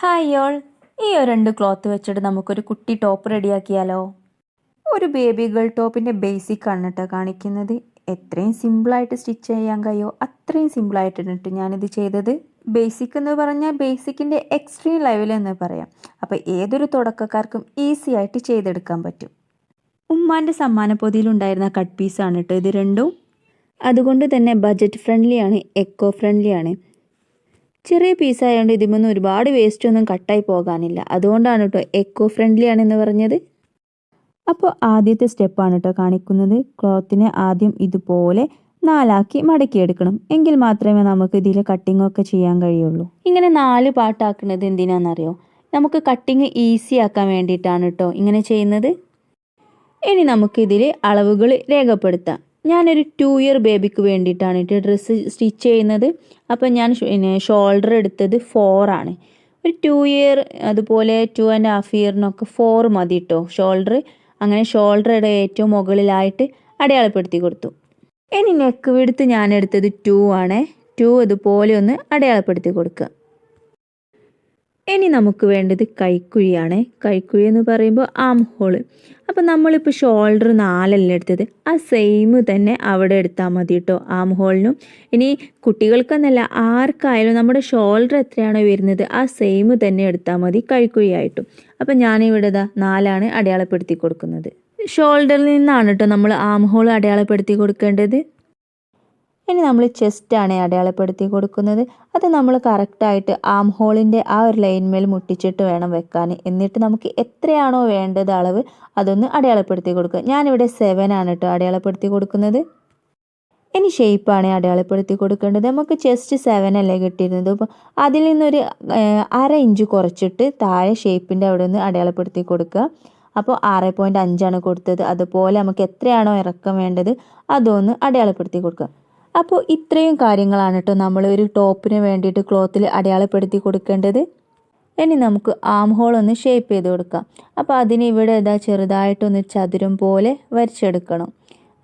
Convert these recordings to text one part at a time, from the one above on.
Hi all ഈ ഒരു രണ്ട് ക്ലോത്ത് വെച്ചിട്ട് നമുക്കൊരു കുട്ടി ടോപ്പ് റെഡിയാക്കിയാലോ ഒരു ബേബി ഗേൾ ടോപ്പിന്റെ ബേസിക് ആണ് കേട്ടോ കാണിക്കുന്നത്. എത്രയും സിമ്പിളായിട്ട് സ്റ്റിച്ച് ചെയ്യാൻ കഴിയോ? അത്രയും സിമ്പിളായിട്ടാണ് കേട്ടോ ഞാനിത് ചെയ്തത്. ബേസിക് എന്ന് പറഞ്ഞാൽ ബേസിക്കിന്റെ എക്സ്ട്രീം ലെവൽ എന്ന് പറയാം. അപ്പോൾ ഏതൊരു തുടക്കക്കാർക്കും ഈസി ആയിട്ട് ചെയ്തെടുക്കാൻ പറ്റും. ഉമ്മാന്റെ സമ്മാന പൊതിയിലുണ്ടായിരുന്ന കട്ട് പീസാണ് കേട്ടോ ഇത് രണ്ടും. അതുകൊണ്ട് തന്നെ ബജറ്റ് ഫ്രണ്ട്ലിയാണ് എക്കോ ഫ്രണ്ട്ലി ആണ്. ചെറിയ പീസായതുകൊണ്ട് ഇതിമൊന്നും ഒരുപാട് വേസ്റ്റ് ഒന്നും കട്ടായി പോകാനില്ല. അതുകൊണ്ടാണ് കേട്ടോ എക്കോ ഫ്രണ്ട്ലി ആണെന്ന് പറഞ്ഞത്. അപ്പോൾ ആദ്യത്തെ സ്റ്റെപ്പാണ് കേട്ടോ കാണിക്കുന്നത്. ക്ലോത്തിനെ ആദ്യം ഇതുപോലെ നാലാക്കി മടക്കിയെടുക്കണം. എങ്കിൽ മാത്രമേ നമുക്ക് ഇതിൽ കട്ടിംഗ് ഒക്കെ ചെയ്യാൻ കഴിയുള്ളൂ. ഇങ്ങനെ നാല് പാട്ടാക്കുന്നത് എന്തിനാണെന്നറിയോ നമുക്ക് കട്ടിങ് ഈസി ആക്കാൻ വേണ്ടിയിട്ടാണ് കേട്ടോ ഇങ്ങനെ ചെയ്യുന്നത്. ഇനി നമുക്കിതിൽ അളവുകൾ രേഖപ്പെടുത്താം. ഞാനൊരു ടു ഇയർ ബേബിക്ക് വേണ്ടിയിട്ടാണ് കേട്ടോ ഡ്രസ്സ് സ്റ്റിച്ച് ചെയ്യുന്നത്. അപ്പോൾ ഞാൻ ഷോൾഡർ എടുത്തത് ഫോറാണ് ഒരു ടു ഇയർ അതുപോലെ ടു ആൻഡ് ഹാഫ് ഇയറിനൊക്കെ ഫോർ മതി കേട്ടോ ഷോൾഡർ അങ്ങനെ ഷോൾഡറുടെ ഏറ്റവും മുകളിലായിട്ട് അടയാളപ്പെടുത്തി കൊടുത്തു. ഇനി നെക്ക് വിടുത്ത് ഞാൻ എടുത്തത് ടു ആണ്. ടു അതുപോലെ ഒന്ന് അടയാളപ്പെടുത്തി കൊടുക്കുക. ഇനി നമുക്ക് വേണ്ടത് കൈക്കുഴിയാണ്. കൈക്കുഴി എന്ന് പറയുമ്പോൾ ആം ഹോൾ അപ്പം നമ്മളിപ്പോൾ ഷോൾഡർ നാലല്ല എടുത്തത്. ആ സെയിം തന്നെ അവിടെ എടുത്താൽ മതി കേട്ടോ ആം ഹോളിനും ഇനി കുട്ടികൾക്കെന്നല്ല ആർക്കായാലും നമ്മുടെ ഷോൾഡർ എത്രയാണോ വരുന്നത് ആ സെയിം തന്നെ എടുത്താൽ മതി കൈക്കുഴിയായിട്ടും. അപ്പം ഞാനിവിടെ ഇതാ നാലാണ് അടയാളപ്പെടുത്തി കൊടുക്കുന്നത്. ഷോൾഡറിൽ നിന്നാണ് കേട്ടോ നമ്മൾ ആം ഹോൾ അടയാളപ്പെടുത്തി കൊടുക്കേണ്ടത്. ഇനി നമ്മൾ ചെസ്റ്റാണ് അടയാളപ്പെടുത്തി കൊടുക്കുന്നത്. അത് നമ്മൾ കറക്റ്റായിട്ട് ആം ഹോളിന്റെ ആ ഒരു ലൈൻമേൽ മുട്ടിച്ചിട്ട് വേണം വെക്കാൻ. എന്നിട്ട് നമുക്ക് എത്രയാണോ വേണ്ടത് അളവ് അതൊന്ന് അടയാളപ്പെടുത്തി കൊടുക്കുക. ഞാനിവിടെ സെവൻ ആണ് കേട്ടോ അടയാളപ്പെടുത്തി കൊടുക്കുന്നത്. ഇനി ഷേപ്പാണ് അടയാളപ്പെടുത്തി കൊടുക്കേണ്ടത്. നമുക്ക് ചെസ്റ്റ് സെവൻ അല്ലേ കിട്ടിയിരുന്നത്. അപ്പോൾ അതിൽ നിന്നൊരു അര ഇഞ്ച് കുറച്ചിട്ട് താഴെ ഷേപ്പിന്റെ അവിടെ നിന്ന് അടയാളപ്പെടുത്തി കൊടുക്കുക. അപ്പോൾ ആറ് പോയിന്റ് അഞ്ചാണ് കൊടുത്തത്. അതുപോലെ നമുക്ക് എത്രയാണോ ഇറക്കം വേണ്ടത് അതൊന്ന് അടയാളപ്പെടുത്തി കൊടുക്കുക. അപ്പോൾ ഇത്രയും കാര്യങ്ങളാണ് കേട്ടോ നമ്മൾ ഒരു ടോപ്പിന് വേണ്ടിയിട്ട് ക്ലോത്തിൽ അടയാളപ്പെടുത്തി കൊടുക്കേണ്ടത്. ഇനി നമുക്ക് ആം ഹോൾ ഒന്ന് ഷേപ്പ് ചെയ്ത് കൊടുക്കാം. അപ്പോൾ അതിന് ഇവിടെ ഇതാ ചെറുതായിട്ടൊന്ന് ചതുരം പോലെ വരച്ചെടുക്കണം.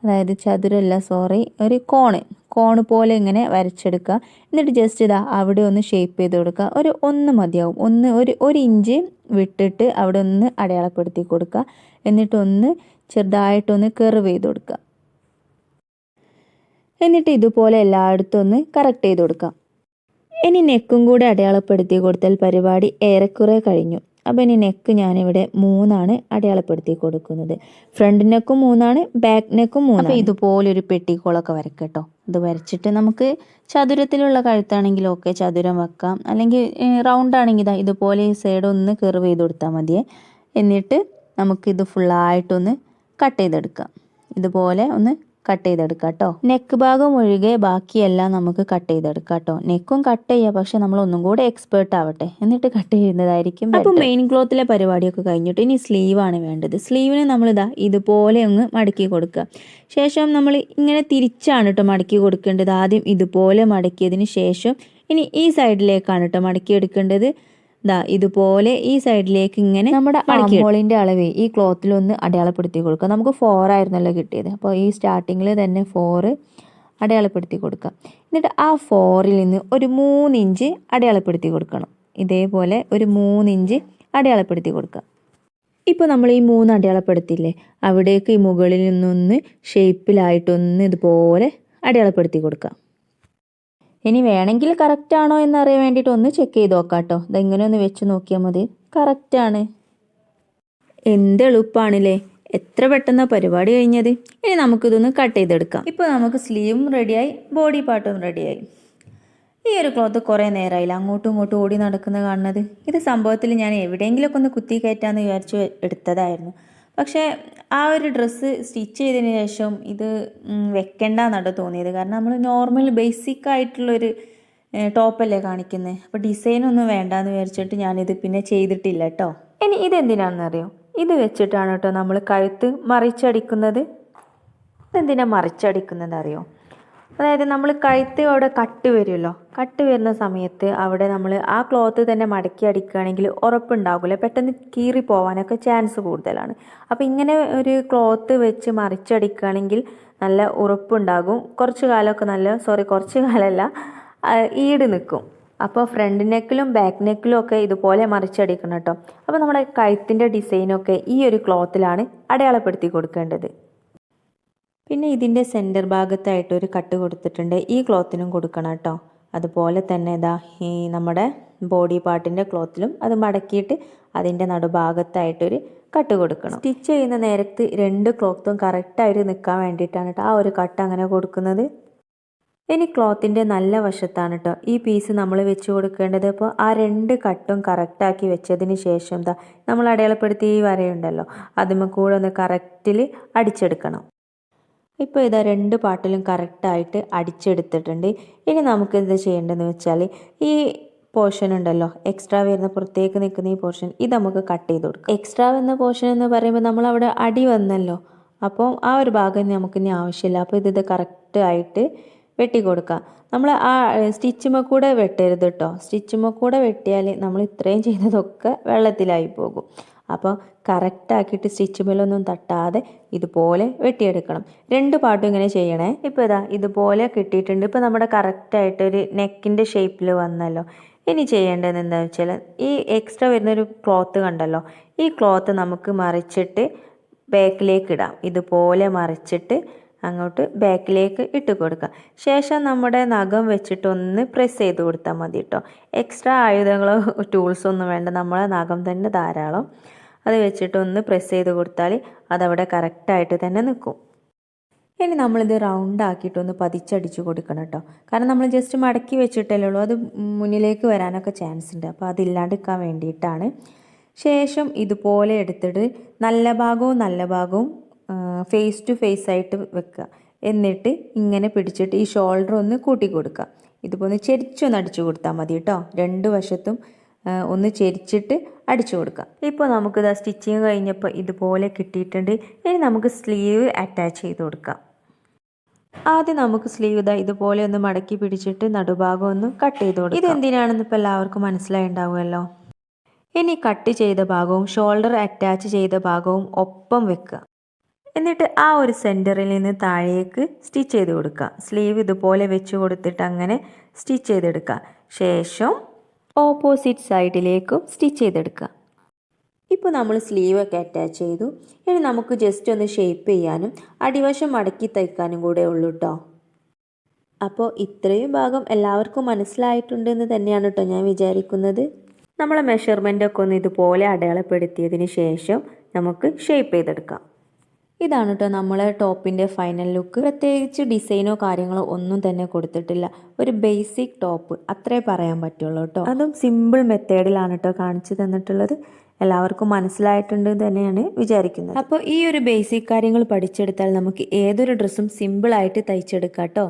അതായത് ചതുരമല്ല സോറി ഒരു കോണ് കോണ് പോലെ ഇങ്ങനെ വരച്ചെടുക്കുക. എന്നിട്ട് ജസ്റ്റ് ഇതാ അവിടെ ഒന്ന് ഷേപ്പ് ചെയ്ത് കൊടുക്കുക. ഒരു ഒന്ന് മതിയാവും. ഒന്ന് ഒരു ഒരു ഇഞ്ച് വിട്ടിട്ട് അവിടെ ഒന്ന് അടയാളപ്പെടുത്തി കൊടുക്കുക. എന്നിട്ടൊന്ന് ചെറുതായിട്ടൊന്ന് കെർവ് ചെയ്ത് കൊടുക്കുക. എന്നിട്ട് ഇതുപോലെ എല്ലായിടത്തും ഒന്ന് കറക്റ്റ് ചെയ്ത് കൊടുക്കാം. ഇനി നെക്കും കൂടെ അടയാളപ്പെടുത്തി കൊടുത്താൽ പരിപാടി ഏറെക്കുറെ കഴിഞ്ഞു. അപ്പോൾ ഇനി നെക്ക് ഞാനിവിടെ മൂന്നാണ് അടയാളപ്പെടുത്തി കൊടുക്കുന്നത്. ഫ്രണ്ട് നെക്കും മൂന്നാണ് ബാക്ക് നെക്കും മൂന്ന് അപ്പോൾ ഇതുപോലെ ഒരു പെട്ടിക്കോളൊക്കെ വരക്കട്ടോ ഇത് വരച്ചിട്ട് നമുക്ക് ചതുരത്തിലുള്ള കഴുത്താണെങ്കിൽ ഓക്കെ ചതുരം വെക്കാം. അല്ലെങ്കിൽ റൗണ്ട് ആണെങ്കിൽ ഇതാ ഇതുപോലെ ഈ സൈഡ് ഒന്ന് കർവ് ചെയ്ത് കൊടുത്താൽ മതിയേ. എന്നിട്ട് നമുക്കിത് ഫുള്ളായിട്ടൊന്ന് കട്ട് ചെയ്തെടുക്കാം. ഇതുപോലെ ഒന്ന് കട്ട് ചെയ്തെടുക്കാം കേട്ടോ നെക്ക് ഭാഗം ഒഴികെ ബാക്കിയെല്ലാം നമുക്ക് കട്ട് ചെയ്തെടുക്കാം കേട്ടോ നെക്കും കട്ട് ചെയ്യുക പക്ഷെ നമ്മൾ ഒന്നും കൂടെ എക്സ്പേർട്ട് ആവട്ടെ. എന്നിട്ട് കട്ട് ചെയ്യുന്നതായിരിക്കും അപ്പോൾ മെയിൻ ക്ലോത്തിലെ പരിപാടിയൊക്കെ കഴിഞ്ഞിട്ട് ഇനി സ്ലീവാണ് വേണ്ടത്. സ്ലീവിന് നമ്മളിതാ ഇതുപോലെ ഒന്ന് മടക്കി കൊടുക്കുക. ശേഷം നമ്മൾ ഇങ്ങനെ തിരിച്ചാണ് കേട്ടോ മടക്കി കൊടുക്കേണ്ടത്. ആദ്യം ഇതുപോലെ മടക്കിയതിന് ശേഷം ഇനി ഈ സൈഡിലേക്കാണ് കേട്ടോ മടക്കി എടുക്കേണ്ടത് ദാ ഇതുപോലെ ഈ സൈഡിലേക്ക് ഇങ്ങനെ നമ്മുടെ ഹോളിന്റെ അളവ് ഈ ക്ലോത്തിൽ ഒന്ന് അടയാളപ്പെടുത്തി കൊടുക്കുക. നമുക്ക് ഫോർ ആയിരുന്നല്ലോ കിട്ടിയത്. അപ്പോൾ ഈ സ്റ്റാർട്ടിങ്ങിൽ തന്നെ ഫോറ് അടയാളപ്പെടുത്തി കൊടുക്കുക. എന്നിട്ട് ആ ഫോറിൽ നിന്ന് ഒരു മൂന്ന് ഇഞ്ച് അടയാളപ്പെടുത്തി കൊടുക്കണം. ഇതേപോലെ ഒരു മൂന്ന് ഇഞ്ച് അടയാളപ്പെടുത്തി കൊടുക്കുക. ഇപ്പോൾ നമ്മൾ ഈ മൂന്ന് അടയാളപ്പെടുത്തില്ലേ അവിടേക്ക് ഈ മുകളിൽ നിന്നൊന്ന് ഷേപ്പിലായിട്ടൊന്ന് ഇതുപോലെ അടയാളപ്പെടുത്തി കൊടുക്കുക. ഇനി വേണമെങ്കിൽ കറക്റ്റ് ആണോ എന്നറിയാൻ വേണ്ടിയിട്ട് ഒന്ന് ചെക്ക് ചെയ്ത് നോക്കാം കേട്ടോ ഇതെങ്ങനെ ഒന്ന് വെച്ച് നോക്കിയാൽ മതി. കറക്റ്റാണ് എന്ത് എളുപ്പമാണല്ലേ എത്ര പെട്ടെന്ന് പരിപാടി കഴിഞ്ഞത്. ഇനി നമുക്കിതൊന്ന് കട്ട് ചെയ്തെടുക്കാം. ഇപ്പോൾ നമുക്ക് സ്ലീവും റെഡിയായി ബോഡി പാർട്ടും റെഡിയായി ഈ ഒരു ക്ലോത്ത് കുറേ നേരമായില്ല അങ്ങോട്ടും ഇങ്ങോട്ടും ഓടി നടക്കുന്ന കാണുന്നത്. ഇത് സംഭവത്തിൽ ഞാൻ എവിടെയെങ്കിലുമൊക്കെ ഒന്ന് കുത്തി കയറ്റാമെന്ന് വിചാരിച്ച് എടുത്തതായിരുന്നു. പക്ഷേ ആ ഒരു ഡ്രസ്സ് സ്റ്റിച്ച് ചെയ്തതിന് ശേഷം ഇത് വെക്കണ്ടെന്നാണ് തോന്നിയത്. കാരണം നമ്മൾ നോർമൽ ബേസിക് ആയിട്ടുള്ളൊരു ടോപ്പല്ലേ കാണിക്കുന്നത് അപ്പോൾ ഡിസൈനൊന്നും വേണ്ടാന്ന് വിചാരിച്ചിട്ട് ഞാനിത് പിന്നെ ചെയ്തിട്ടില്ല കേട്ടോ. ഇനി ഇതെന്തിനാണെന്നറിയോ ഇത് വെച്ചിട്ടാണ് കേട്ടോ നമ്മൾ കഴുത്ത് മറിച്ചടിക്കുന്നത്. ഇതെന്തിനാണ് മറിച്ചടിക്കുന്നത് അറിയോ അതായത് നമ്മൾ കഴുത്ത് അവിടെ കട്ട് വരുമല്ലോ. കട്ട് വരുന്ന സമയത്ത് അവിടെ നമ്മൾ ആ ക്ലോത്ത് തന്നെ മടക്കി അടിക്കുകയാണെങ്കിൽ ഉറപ്പുണ്ടാകില്ല പെട്ടെന്ന് കീറി പോകാനൊക്കെ ചാൻസ് കൂടുതലാണ്. അപ്പോൾ ഇങ്ങനെ ഒരു ക്ലോത്ത് വെച്ച് മറിച്ചടിക്കുകയാണെങ്കിൽ നല്ല ഉറപ്പുണ്ടാകും. കുറച്ച് കാലമൊക്കെ നല്ല സോറി കുറച്ച് കാലമല്ല ഈട് നിൽക്കും. അപ്പോൾ ഫ്രണ്ട് നെക്കിലും ബാക്ക് നെക്കിലും ഒക്കെ ഇതുപോലെ മറിച്ചടിക്കണം കേട്ടോ. അപ്പോൾ നമ്മുടെ കഴുത്തിന്റെ ഡിസൈനൊക്കെ ഈ ഒരു ക്ലോത്തിലാണ് അടയാളപ്പെടുത്തി കൊടുക്കേണ്ടത്. പിന്നെ ഇതിന്റെ സെന്റർ ഭാഗത്തായിട്ട് ഒരു കട്ട് കൊടുത്തിട്ടുണ്ട്. ഈ ക്ലോത്തിനും കൊടുക്കണം കേട്ടോ. അതുപോലെ തന്നെ ഇതാ ഈ നമ്മുടെ ബോഡി പാർട്ടിന്റെ ക്ലോത്തിലും അത് മടക്കിയിട്ട് അതിന്റെ നടുഭാഗത്തായിട്ടൊരു കട്ട് കൊടുക്കണം. സ്റ്റിച്ച് ചെയ്യുന്ന നേരത്ത് രണ്ട് ക്ലോത്തും കറക്റ്റായിട്ട് നിൽക്കാൻ വേണ്ടിയിട്ടാണ് കേട്ടോ ആ ഒരു കട്ട് അങ്ങനെ കൊടുക്കുന്നത്. ഇനി ക്ലോത്തിന്റെ നല്ല വശത്താണ് കേട്ടോ. ഈ പീസ് നമ്മൾ വെച്ച് കൊടുക്കേണ്ടത് അപ്പോൾ ആ രണ്ട് കട്ടും കറക്റ്റാക്കി വെച്ചതിന് ശേഷം എന്താ നമ്മൾ അടയാളപ്പെടുത്തി വരയുണ്ടല്ലോ. അതുമ്മ കൂടെ ഒന്ന് കറക്റ്റിൽ അടിച്ചെടുക്കണം. ഇപ്പോൾ ഇതാ രണ്ട് പാട്ടിലും കറക്റ്റായിട്ട് അടിച്ചെടുത്തിട്ടുണ്ട്. ഇനി നമുക്ക് എന്ത് ചെയ്യേണ്ടതെന്ന് വെച്ചാൽ ഈ പോർഷൻ ഉണ്ടല്ലോ എക്സ്ട്രാ വരുന്ന പുറത്തേക്ക് നിൽക്കുന്ന ഈ പോർഷൻ ഇത് നമുക്ക് കട്ട് ചെയ്ത് കൊടുക്കാം. എക്സ്ട്രാ വന്ന പോർഷൻ എന്ന് പറയുമ്പോൾ നമ്മൾ അവിടെ അടി വന്നല്ലോ അപ്പോൾ ആ ഒരു ഭാഗം നമുക്ക് ഇനി ആവശ്യമില്ല. അപ്പോൾ ഇത് ഇത് കറക്റ്റായിട്ട് വെട്ടി കൊടുക്കുക നമ്മൾ ആ സ്റ്റിച്ചുമ്മ കൂടെ വെട്ടരുത് കേട്ടോ സ്റ്റിച്ചുമ്മ കൂടെ വെട്ടിയാൽ നമ്മൾ ഇത്രയും ചെയ്തതൊക്കെ വെള്ളത്തിലായി പോകും. അപ്പോൾ കറക്റ്റാക്കിയിട്ട് സ്റ്റിച്ച് മേലൊന്നും തട്ടാതെ ഇതുപോലെ വെട്ടിയെടുക്കണം. രണ്ട് പാട്ടും ഇങ്ങനെ ചെയ്യണേ. ഇപ്പോൾ ഇതാ ഇതുപോലെ കിട്ടിയിട്ടുണ്ട്. ഇപ്പോൾ നമ്മുടെ കറക്റ്റായിട്ടൊരു നെക്കിന്റെ ഷേപ്പിൽ വന്നല്ലോ. ഇനി ചെയ്യേണ്ടത് എന്താണെന്ന് വെച്ചാൽ ഈ എക്സ്ട്രാ വരുന്നൊരു ക്ലോത്ത് കണ്ടല്ലോ? ഈ ക്ലോത്ത് നമുക്ക് മറിച്ചിട്ട് ബാക്കിലേക്ക് ഇടാം. ഇതുപോലെ മറിച്ചിട്ട് അങ്ങോട്ട് ബാക്കിലേക്ക് ഇട്ട് കൊടുക്കുക ശേഷം നമ്മുടെ നഖം വെച്ചിട്ടൊന്ന് പ്രസ് ചെയ്ത് കൊടുത്താൽ മതി കേട്ടോ എക്സ്ട്രാ ആയുധങ്ങളോ ടൂൾസോ ഒന്നും വേണ്ട. നമ്മളെ നഖം തന്നെ ധാരാളം. അത് വെച്ചിട്ട് ഒന്ന് പ്രസ് ചെയ്ത് കൊടുത്താൽ അതവിടെ കറക്റ്റായിട്ട് തന്നെ നിൽക്കും ഇനി നമ്മളിത് റൗണ്ട് ആക്കിയിട്ടൊന്ന് പതിച്ചടിച്ച് കൊടുക്കണം കേട്ടോ കാരണം നമ്മൾ ജസ്റ്റ് മടക്കി വെച്ചിട്ടല്ലേ ഉള്ളൂ. അത് മുന്നിലേക്ക് വരാനൊക്കെ ചാൻസ് ഉണ്ട്. അപ്പോൾ അതില്ലാണ്ടിരിക്കാൻ വേണ്ടിയിട്ടാണ്. ശേഷം ഇതുപോലെ എടുത്തിട്ട് നല്ല ഭാഗവും നല്ല ഭാഗവും ഫേസ് ടു ഫേസ് ആയിട്ട് വെക്കുക. എന്നിട്ട് ഇങ്ങനെ പിടിച്ചിട്ട് ഈ ഷോൾഡർ ഒന്ന് കൂട്ടി കൊടുക്കുക. ഇതുപോലെ ചെരിച്ചൊന്ന് അടിച്ചു കൊടുത്താൽ മതി കേട്ടോ രണ്ട് വശത്തും ഒന്ന് ചെരിച്ചിട്ട് അടിച്ചു കൊടുക്കുക. ഇപ്പോൾ നമുക്കിത് സ്റ്റിച്ചിങ് കഴിഞ്ഞപ്പോൾ ഇതുപോലെ കിട്ടിയിട്ടുണ്ട്. ഇനി നമുക്ക് സ്ലീവ് അറ്റാച്ച് ചെയ്ത് കൊടുക്കാം. ആദ്യം നമുക്ക് സ്ലീവ് ഇതാ ഇതുപോലെ ഒന്ന് മടക്കി പിടിച്ചിട്ട് നടുഭാഗം ഒന്ന് കട്ട് ചെയ്ത് കൊടുക്കാം. ഇതെന്തിനാണെന്ന് ഇപ്പോൾ എല്ലാവർക്കും മനസ്സിലായി ഉണ്ടാവുമല്ലോ ഇനി കട്ട് ചെയ്ത ഭാഗവും ഷോൾഡർ അറ്റാച്ച് ചെയ്ത ഭാഗവും ഒപ്പം വെക്കുക. എന്നിട്ട് ആ ഒരു സെന്ററിൽ നിന്ന് താഴേക്ക് സ്റ്റിച്ച് ചെയ്ത് കൊടുക്കുക. സ്ലീവ് ഇതുപോലെ വെച്ച് കൊടുത്തിട്ട് അങ്ങനെ സ്റ്റിച്ച് ചെയ്തെടുക്കുക. ശേഷം ഓപ്പോസിറ്റ് സൈഡിലേക്കും സ്റ്റിച്ച് ചെയ്തെടുക്കുക. ഇപ്പോൾ നമ്മൾ സ്ലീവൊക്കെ അറ്റാച്ച് ചെയ്തു. ഇനി നമുക്ക് ജസ്റ്റ് ഒന്ന് ഷേപ്പ് ചെയ്യാനും അടിവശം മടക്കി തയ്ക്കാനും കൂടെ ഉള്ളൂ കേട്ടോ അപ്പോൾ ഇത്രയും ഭാഗം എല്ലാവർക്കും മനസ്സിലായിട്ടുണ്ടെന്ന് തന്നെയാണ് കേട്ടോ ഞാൻ വിചാരിക്കുന്നത്. നമ്മളെ മെഷർമെന്റ് ഒക്കെ ഒന്ന് ഇതുപോലെ അടയാളപ്പെടുത്തിയതിന് ശേഷം നമുക്ക് ഷേപ്പ് ചെയ്തെടുക്കാം. ഇതാണ് കേട്ടോ നമ്മളെ ടോപ്പിന്റെ ഫൈനൽ ലുക്ക് പ്രത്യേകിച്ച് ഡിസൈനോ കാര്യങ്ങളോ ഒന്നും തന്നെ കൊടുത്തിട്ടില്ല. ഒരു ബേസിക് ടോപ്പ് അത്രേ പറയാൻ പറ്റുള്ളൂ കേട്ടോ അതും സിമ്പിൾ മെത്തേഡിലാണ് കേട്ടോ കാണിച്ചു തന്നിട്ടുള്ളത്. എല്ലാവർക്കും മനസ്സിലായിട്ടുണ്ട് തന്നെയാണ് വിചാരിക്കുന്നത്. അപ്പോൾ ഈ ഒരു ബേസിക് കാര്യങ്ങൾ പഠിച്ചെടുത്താൽ നമുക്ക് ഏതൊരു ഡ്രസ്സും സിമ്പിളായിട്ട് തയ്ച്ചെടുക്കാം കേട്ടോ